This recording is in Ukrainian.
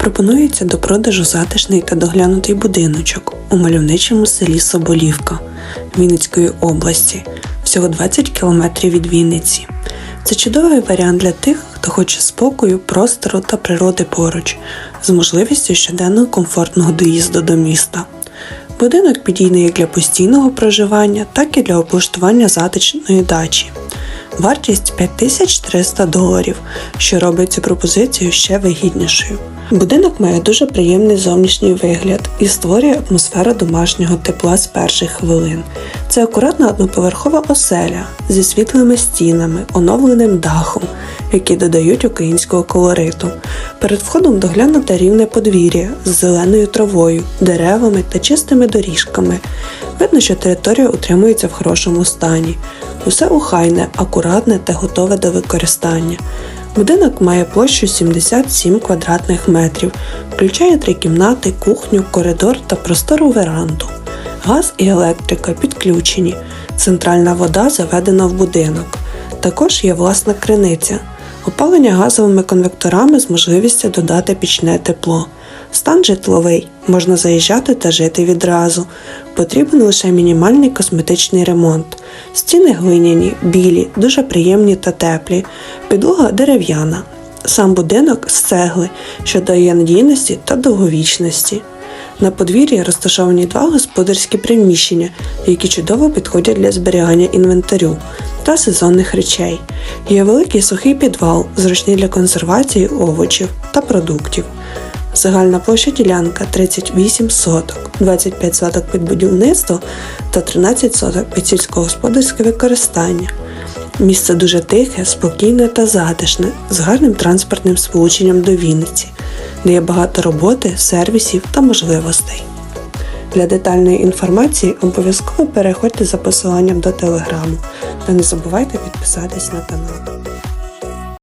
Пропонується до продажу затишний та доглянутий будиночок у мальовничому селі Соболівка Вінницької області, всього 20 кілометрів від Вінниці. Це чудовий варіант для тих, хто хоче спокою, простору та природи поруч, з можливістю щоденного комфортного доїзду до міста. Будинок підійний як для постійного проживання, так і для облаштування затишної дачі. Вартість 5300 доларів, що робить цю пропозицію ще вигіднішою. Будинок має дуже приємний зовнішній вигляд і створює атмосферу домашнього тепла з перших хвилин. Це акуратна одноповерхова оселя зі світлими стінами, оновленим дахом, які додають українського колориту. Перед входом доглянуте рівне подвір'я з зеленою травою, деревами та чистими доріжками. Видно, що територія утримується в хорошому стані. Усе охайне, акуратне та готове до використання. Будинок має площу 77 квадратних метрів, включає три кімнати, кухню, коридор та простору веранду. Газ і електрика підключені. Центральна вода заведена в будинок. Також є власна криниця. Опалення газовими конвекторами з можливістю додати пічне тепло. Стан житловий, можна заїжджати та жити відразу. Потрібен лише мінімальний косметичний ремонт. Стіни глиняні, білі, дуже приємні та теплі. Підлога дерев'яна. Сам будинок з цегли, що дає надійності та довговічності. На подвір'ї розташовані два господарські приміщення, які чудово підходять для зберігання інвентарю та сезонних речей. Є великий сухий підвал, зручний для консервації овочів та продуктів. Загальна площа ділянка 38 соток, 25 соток під будівництво та 13 соток під сільськогосподарське використання. Місце дуже тихе, спокійне та затишне, з гарним транспортним сполученням до Вінниці, де є багато роботи, сервісів та можливостей. Для детальної інформації обов'язково переходьте за посиланням до телеграму та не забувайте підписатись на канал.